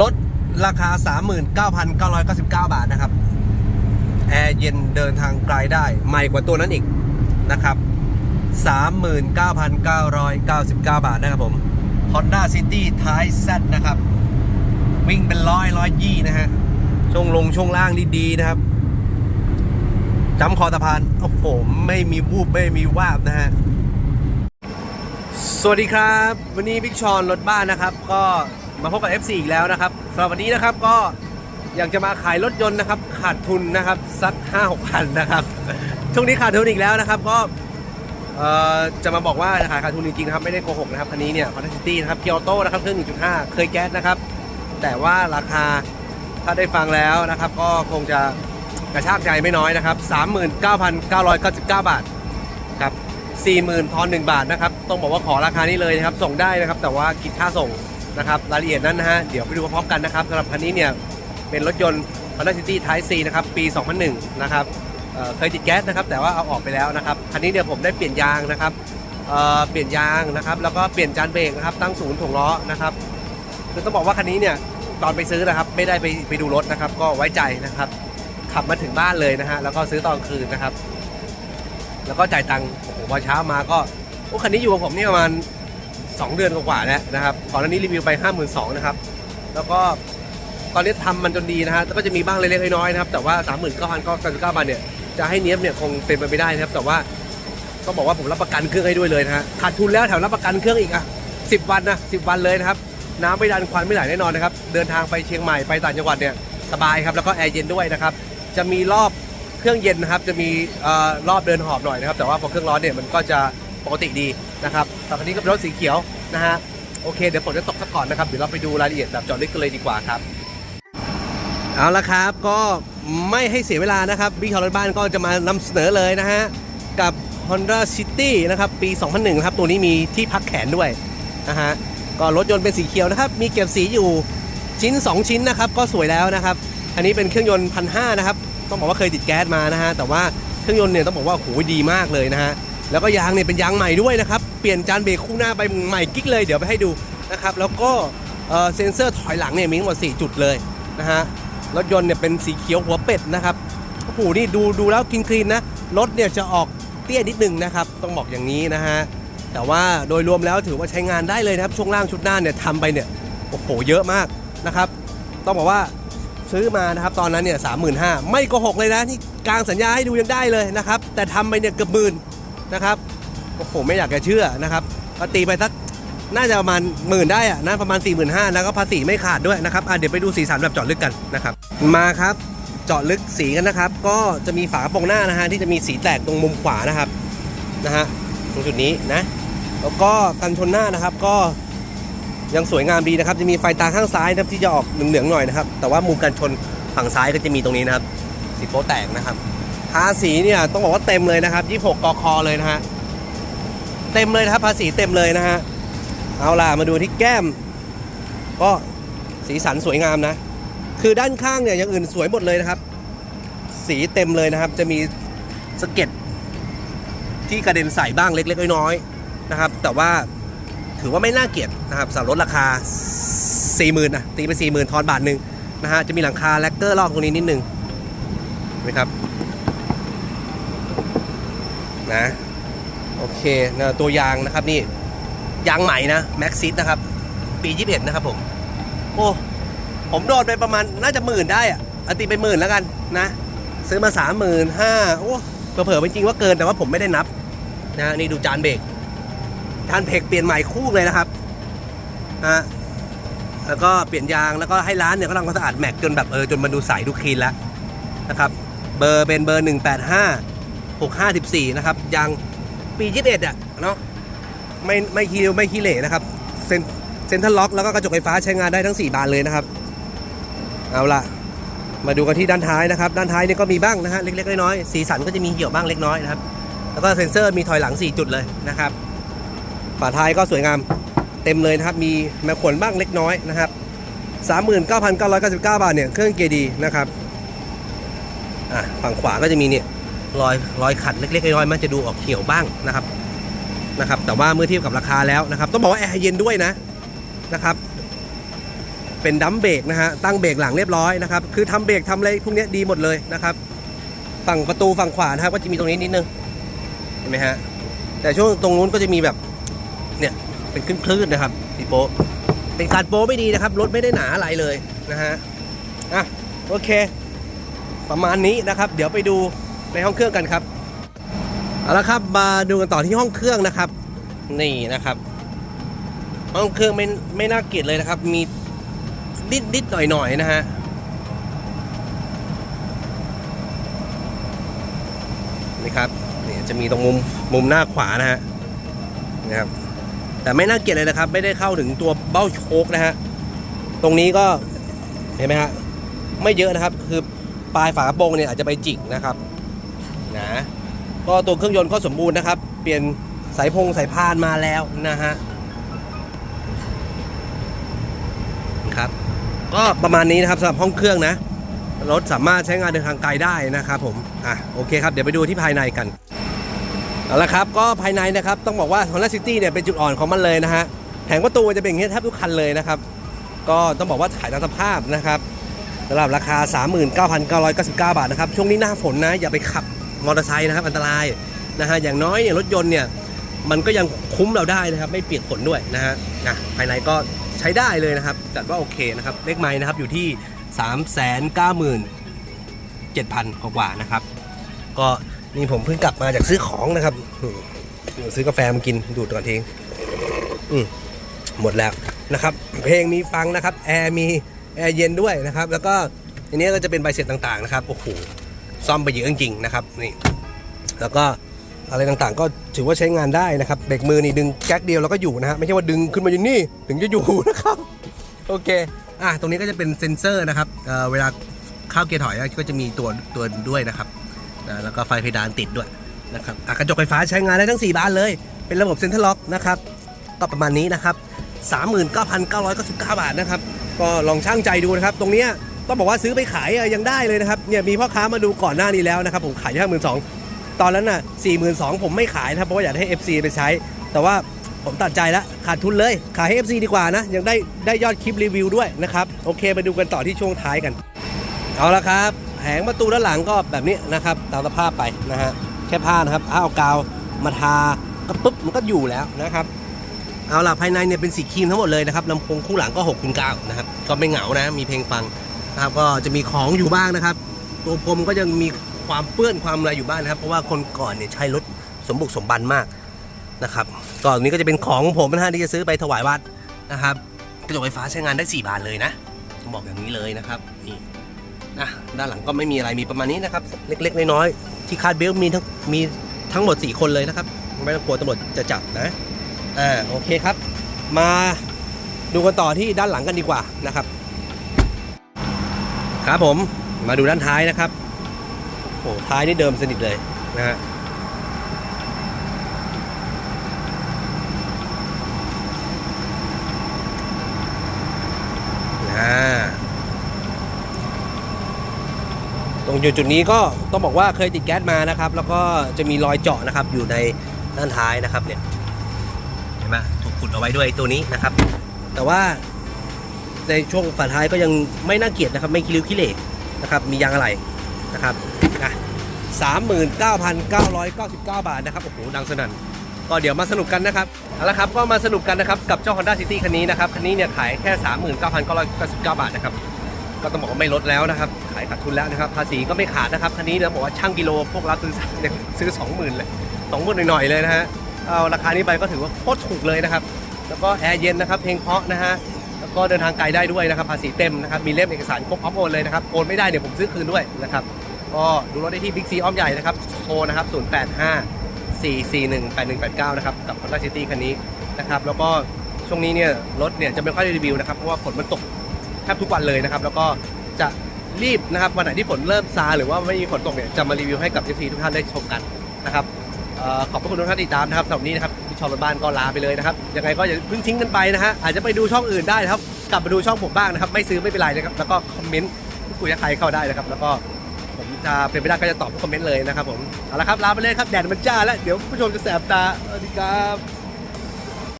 รถราคา 39,999 บาทนะครับแอร์เย็นเดินทางไกลได้ใหม่กว่าตัวนั้นอีกนะครับ 39,999 บาทนะครับผม Honda City ท้ายแซนะครับ วิ่งเป็นร้อยร้อยยี่นะฮะ ช่วงลงช่วงล่างดีๆนะครับจำคอสะพาน โอ้โห ไม่มีวูบไม่มีวาบนะฮะ สวัสดีครับ วันนี้บิ๊กชอนรถบ้านนะครับ ก็ มาพบกับ F4 อีกแล้วนะครับสำหรับวันนี้นะครับก็อยากจะมาขายรถยนต์นะครับ ขาดทุนนะครับสัก5 6พันนะครับ ช่วงนี้ขาดทุนอีกแล้วนะครับ ก็เอ่อจะมาบอกว่าขายขาดทุนจริงๆนะครับไม่ได้โกหกนะครับคันนี้เนี่ย Honda City นะครับเกียวโต้นะครับเครื่อง1.5 เคยแก๊สนะครับ แต่ว่าราคาถ้าได้ฟังแล้วนะครับ ก็คงจะกระชากใจไม่น้อยนะครับ 39,999 บาทครับ40,000ทอน1บาทนะครับต้องบอกว่าขอราคานี้เลยนะครับ ส่งได้นะครับ แต่ว่าคิดค่าส่ง นะครับรายละเอียดนั้นนะฮะเดี๋ยวไปดูพร้อมกันนะครับสำหรับคันนี้เนี่ยเป็นรถยนต์ Honda City Type C นะครับปี 2001 นะครับเเคยติดแก๊สนะครับแต่ว่าเอาออกไปแล้วนะครับคันนี้เนี่ยผมได้เปลี่ยนยางนะครับเเปลี่ยนยางนะครับแล้วก็เปลี่ยนจานเบรกนะครับตั้งศูนย์ถ่วงล้อนะครับคือต้องบอกว่าคันนี้เนี่ยตอนไปซื้อนะครับไม่ได้ไปไปดูรถนะครับ ก็ไว้ใจนะครับ ขับมาถึงบ้านเลยนะฮะแล้วก็ซื้อตอนคืนนะครับ แล้วก็จ่ายตังค์โอ้โหพอเช้ามาก็โอ้คันนี้อยู่กับผมนี่ประมาณ 2 เดือนกว่าๆแล้วนะครับก่อนหน้านี้รีวิวไป 5 2 0 0 0นะครับ แล้วก็ตอนนี้ทำมันจนดีนะฮะแล้วก็จะมีบ้างเล็กๆน้อยๆนะครับ แต่ว่า 3 9 9 9 9บาทเนี่ยจะให้เนี้ยบเนี่ยคงเป็นไปไม่ได้นะครับ แต่ว่าต้องบอกว่าผมรับประกันเครื่องให้ด้วยเลยนะฮะขาดทุนแล้วแถมรับประกันเครื่องอีกอะ10 วันนะ10 วันเลยนะครับ น้ำไม่ดันควันไม่ไหลแน่นอนนะครับ เดินทางไปเชียงใหม่ไปต่างจังหวัดเนี่ยสบายครับ แล้วก็แอร์เย็นด้วยนะครับ จะมีรอบเครื่องเย็นนะครับ จะมีรอบเดินหอบหน่อยนะครับ แต่ว่าพอเครื่องร้อนเนี่ยมันก็จะปกติดีนะครับ แต่คันนี้ก็เป็นรถสีเขียวนะฮะโอเคเดี๋ยวฝนจะตกซะก่อนนะครับเดี๋ยวเราไปดูรายละเอียดแบบเจาะลึกกันเลยดีกว่าครับเอาละครับก็ไม่ให้เสียเวลานะครับบิ๊กฮอลล์บ้านก็จะมานำเสนอเลยนะฮะกับ Honda City นะครับปี 2001นะครับตัวนี้มีที่พักแขนด้วยนะฮะก็รถยนต์เป็นสีเขียวนะครับมีเก็บสีอยู่ชิ้น 2 ชิ้นนะครับก็สวยแล้วนะครับอันนี้เป็นเครื่องยนต์พันห้านะครับต้องบอกว่าเคยติดแก๊สมานะฮะแต่ว่าเครื่องยนต์เนี่ยต้องบอกว่าโหดีมากเลยนะฮะแล้วก็ยางเนี่ยเป็นยางใหม่ด้วยนะครับ เปลี่ยนจานเบรกคู่หน้าไปใหม่กิ๊กเลยเดี๋ยวไปให้ดูนะครับแล้วก็เซ็นเซอร์ถอยหลังเนี่ยมีทั้งหมด4จุดเลยนะฮะรถยนต์เนี่ยเป็นสีเขียวหัวเป็ดนะครับโอ้โหนี่ดูดูแล้วคลีนคลีนนะรถเนี่ยจะออกเตี้ยนิดนึงนะครับต้องบอกอย่างนี้นะฮะแต่ว่าโดยรวมแล้วถือว่าใช้งานได้เลยนะครับช่วงล่างชุดหน้าเนี่ยทำไปเนี่ยโอ้โหเยอะมากนะครับ ต้องบอกว่าซื้อมานะครับตอนนั้นเนี่ยสามหมื่นห้าไม่โกหกเลยนะนี่กลางสัญญาให้ดูยังได้เลยนะครับ แต่ทำไปเนี่ยเกือบหมื่นนะครับ โอ้โหไม่อยากจะเชื่อนะครับก็ตีไปสักน่าจะประมาณหมื่นได้อะนะประมาณ4 5 0 0 0แล้วก็ภาษีไม่ขาดด้วยนะครับอะเดี๋ยวไปดูสีสันแบบเจาะลึกกันนะครับ มาครับเจาะลึกสีกันนะครับ ก็จะมีฝากระโปรงหน้านะฮะที่จะมีสีแตกตรงมุมขวานะครับนะฮะตรงจุดนี้นะแล้วก็กันชนหน้านะครับก็ยังสวยงามดีนะครับ จะมีไฟตาข้างซ้ายนะครับที่จะออกเหลืองๆหน่อยนะครับ แต่ว่ามุมกันชนฝั่งซ้ายก็จะมีตรงนี้นะครับสีโป๊แตกนะครับทาสีเนี่ยต้องบอกว่าเต็มเลยนะครับ 26กคเลยนะฮะ เต็มเลยนะครับภาษีเต็มเลยนะฮะเอาล่ะมาดูที่แก้ม ก็สีสันสวยงามนะ คือด้านข้างเนี่ยอย่างอื่นสวยหมดเลยนะครับ สีเต็มเลยนะครับ จะมีสเก็ดที่กระเด็นใส่บ้างเล็กๆน้อยๆนะครับ แต่ว่าถือว่าไม่น่าเกลียดนะครับสำหรับรถราคา 40,000นะตีไป40,000ทอนบาทหนึ่งนะฮะจะมีหลังคาแลกเกอร์รอบตรงนี้นิดนึงเห็นะครับนะ โอเคนะตัวยางนะครับนี่ยางใหม่นะแม็กซิสนะครับ ปี 21 นะครับผม โอ้ ผมโดนไปประมาณน่าจะหมื่นได้อะอตีไปหมื่นแล้วกันนะ ซื้อมาสามหมื่นห้าโอ้เผลอๆจริงว่าเกินแต่ว่าผมไม่ได้นับนะนี่ดูจานเบรกจานเบรกเปลี่ยนใหม่คู่เลยนะครับฮะแล้วก็เปลี่ยนยางแล้วก็ให้ร้านเนี่ยก็ทำความสะอาดแม็กจนแบบเออจนมันดูใสดูคลีนแล้วนะครับ เบอร์เป็นเบอร์ 185 654นะครับยาง ปี 21อะเนาะไม่ไม่คีไม่คีเหร่นะครับเซนเซนทัลล็อกแล้วก็กระจกไฟฟ้าใช้งานได้ทั้ง 4 บานเลยนะครับ เอาล่ะ มาดูกันที่ด้านท้ายนะครับ ด้านท้ายนี่ก็มีบ้างนะฮะเล็กๆน้อยๆสีสันก็จะมีเหี่ยวบ้างเล็กน้อยนะครับ แล้วก็เซ็นเซอร์มีถอยหลัง 4 จุดเลยนะครับฝาท้ายก็สวยงามเต็มเลยนะครับ มีแมวขนบ้างเล็กน้อยนะครับ39,999 บาทเนี่ยเครื่องเกียร์ดีนะครับอะฝั่งขวาก็จะมีเนี่ย รอยรอยขัดเล็กๆน้อยๆมันจะดูออกเขียวบ้างนะครับนะครับ แต่ว่าเมื่อเทียบกับราคาแล้วนะครับ ต้องบอกว่าแอร์เย็นด้วยนะนะครับ เป็นดัมเบรกนะฮะตั้งเบรกหลังเรียบร้อยนะครับคือทำเบรกทำอะไรพวกนี้ดีหมดเลยนะครับ ฝั่งประตูฝั่งขวานะครับก็จะมีตรงนี้นิดนึงเห็นไหมฮะแต่ช่วงตรงนู้นก็จะมีแบบเนี่ยเป็นคลื่นๆนะครับสีโป๊ะเป็นการโป๊ะไม่ดีนะครับรถไม่ได้หนาอะไรเลยนะฮะอะโอเค ประมาณนี้นะครับ เดี๋ยวไปดู ในห้องเครื่องกันครับเอาละครับมาดูกันต่อที่ห้องเครื่องนะครับ นี่นะครับ ห้องเครื่องไม่ไม่น่าเกลียดเลยนะครับ มีนิดนิดหน่อยหน่อยนะฮะนี่ครับนี่จะมีตรงมุมมุมหน้าขวานะฮะนะครับ แต่ไม่น่าเกลียดเลยนะครับ ไม่ได้เข้าถึงตัวเบ้าโชคนะฮะตรงนี้ก็เห็นไหมฮะไม่เยอะนะครับ คือปลายฝากระโปรงเนี่ยอาจจะไปจิกนะครับ นะ ก็ตัวเครื่องยนต์ก็สมบูรณ์นะครับ เปลี่ยนสายพงสายพานมาแล้วนะฮะครับ ก็ประมาณนี้นะครับสำหรับห้องเครื่องนะ รถสามารถใช้งานเดินทางไกลได้นะครับผม อะโอเคครับ เดี๋ยวไปดูที่ภายในกัน เอาละครับ ก็ภายในนะครับ ต้องบอกว่า Honda City เนี่ยเป็นจุดอ่อนของมันเลยนะฮะ แผงประตูจะเป็นอย่างนี้แทบทุกคันเลยนะครับ ก็ต้องบอกว่าขายตามสภาพนะครับสำหรับราคา 39,999 บาทนะครับ ช่วงนี้หน้าฝนนะ อย่าไปขับ มอเตอร์ไซค์นะครับอันตรายนะฮะอย่างน้อยเนี่ยรถยนต์เนี่ยมันก็ยังคุ้มเราได้นะครับไม่เปียกฝนด้วยนะฮะอะภายในก็ใช้ได้เลยนะครับจัดว่าโอเคนะครับเลขไม้นะครับอยู่ที่ 3 9 7 0 0 0กว่านะครับ ก็นี่ผมเพิ่งกลับมาจากซื้อของนะครับซื้อกาแฟมากินดูดก่อนทิ้งอืมหมดแล้วนะครับ เพลงมีฟังนะครับแอร์มีแอร์เย็นด้วยนะครับ แล้วก็อันนี้ก็จะเป็นใบเสร็จต่างๆนะครับโอ้โห ซ่อมไปเยอะจริงๆนะครับนี่แล้วก็อะไรต่างๆ ก็ถือว่าใช้งานได้นะครับเบรกมือนี่ดึงแก๊กเดียวแล้วก็อยู่นะฮะไม่ใช่ว่าดึงขึ้นมาอยู่นี้ถึงจะอยู่นะครับโอเคอะตรงนี้ก็จะเป็นเซ็นเซอร์นะครับเเวลาเข้าเกียร์ถอยก็จะมีตัวตัวด้วยนะครับแล้วก็ไฟเพดานติดด้วยนะครับกระจกไฟฟ้าใช้งานได้ทั้ง 4 บานเลย เป็นระบบเซ็นทรัลล็อกนะครับก็ประมาณนี้นะครับ 39,999 บาทนะครับ ก็ลองช่างใจดูนะครับ ตรงเนี้ย ต้องบอกว่าซื้อไปขายยังได้เลยนะครับเนี่ยมีพ่อค้ามาดูก่อนหน้านี้แล้วนะครับผมขายที่ห้าหมื่นสองตอนนั้นน่ะสี่หมื่นสองผมไม่ขายนะเพราะว่าอยากให้ FC ไปใช้ แต่ว่าผมตัดใจแล้วขาดทุนเลย ขายให้ FC ดีกว่านะ ยังได้ได้ยอดคลิปรีวิวด้วยนะครับ โอเคไปดูกันต่อที่ช่วงท้ายกัน เอาละครับแผงประตูด้านหลังก็แบบนี้นะครับตามสภาพไปนะฮะแค่ผ้านะครับเอากาวมาทาก็ปุ๊บมันก็อยู่แล้วนะครับเอาล่ะภายในเนี่ยเป็นสีครีมทั้งหมดเลยนะครับลำโพงคู่หลังก็6คูณ9นะครับก็ไม่เหงานะมีเพลงฟัง นะครับ ก็จะมีของอยู่บ้างนะครับ ตัวพรมก็ยังมีความเปื้อนความอะไรอยู่บ้างนะครับ เพราะว่าคนก่อนเนี่ยใช้รถสมบุกสมบันมากนะครับก็อันนี้ก็จะเป็นของผมนะฮะที่จะซื้อไปถวายวัดนะครับกระจกไฟฟ้าใช้งานได้ 4 บานเลยนะบอกอย่างนี้เลยนะครับนี่นะด้านหลังก็ไม่มีอะไรมีประมาณนี้นะครับ เล็กๆน้อยๆที่คาดเบลต์มีทั้งมีทั้งหมด 4 คนเลยนะครับไม่ต้องกลัวตำรวจจะจับนะอ่าโอเคครับ มาดูกันต่อที่ด้านหลังกันดีกว่านะครับ ครับผมมาดูด้านท้ายนะครับโอ้ท้ายนี่เดิมสนิทเลยนะฮะตรงจุดจุดนี้ก็ต้องบอกว่าเคยติดแก๊สมานะครับ แล้วก็จะมีรอยเจาะนะครับอยู่ในด้านท้ายนะครับเนี่ยเห็นไหมถูกขุดเอาไว้ด้วยตัวนี้นะครับ แต่ว่า ในช่วงฝาท้ายก็ยังไม่น่าเกลียดนะครับ ไม่คิริ้วขี้เหร่นะครับมียางอะไรนะครับนะสามหมื่นเก้าพันเก้าร้อยเก้าสิบเก้าบาทนะครับโอ้โหดังสนั่นก็เดี๋ยวมาสนุกกันนะครับเอาละครับก็มาสนุกกันนะครับกับเจ้า Honda City คันนี้นะครับคันนี้เนี่ยขายแค่ 39,999 บาทนะครับก็ต้องบอกว่าไม่ลดแล้วนะครับขายขาดทุนแล้วนะครับภาษีก็ไม่ขาดนะครับคันนี้นะบอกว่าช่างกิโลพวกเราซื้อซื้อ 20,000เลย20,000หน่อยๆเลยนะฮะเอาราคานี้ไปก็ถือว่าโคตรถูกเลยนะครับแล้วก็แอร์เย็นนะครับเพลงเพราะนะฮะ ก็เดินทางไกลได้ด้วยนะครับภาษีเต็มนะครับมีเล่มเอกสารครบพร้อมโอนเลยนะครับโอนไม่ได้เดี๋ยวผมซื้อคืนด้วยนะครับก็ดูรถได้ที่บิ๊กซีอ้อมใหญ่นะครับโทรนะครับ085 441 8189 นะครับ กับ Honda City คันนี้นะครับ แล้วก็ช่วงนี้เนี่ย รถเนี่ยจะไม่ค่อยได้รีวิวนะครับ เพราะว่าฝนมันตกแทบทุกวันเลยนะครับ แล้วก็จะรีบนะครับ วันไหนที่ฝนเริ่มซา หรือว่าไม่มีฝนตกเนี่ย จะมารีวิวให้กับ FC ทุกท่านได้ชมกันนะครับออขอบพระคุณทุกท่านที่ติดตามนะครับสำหรับนนี้นะครับพี่ ชอบรถบ้านก็ลาไปเลยนะครับยังไงก็อย่าเพิ่งทิ้งกันไปนะฮะอาจจะไปดูช่องอื่นได้นะครับ กลับมาดูช่องผมบ้างนะครับ ไม่ซื้อไม่เป็นไรนะครับ แล้วก็คอมเมนต์พูดคุยกับใครเข้าได้นะครับ แล้วก็ผมจะเป็นไปได้ก็จะตอบทุกคอมเมนต์เลยนะครับผมเอาละครับลาไปเลยครับแดดมันจ้าแล้วเดี๋ยวผู้ชมจะแสบตาสวัสดีครับ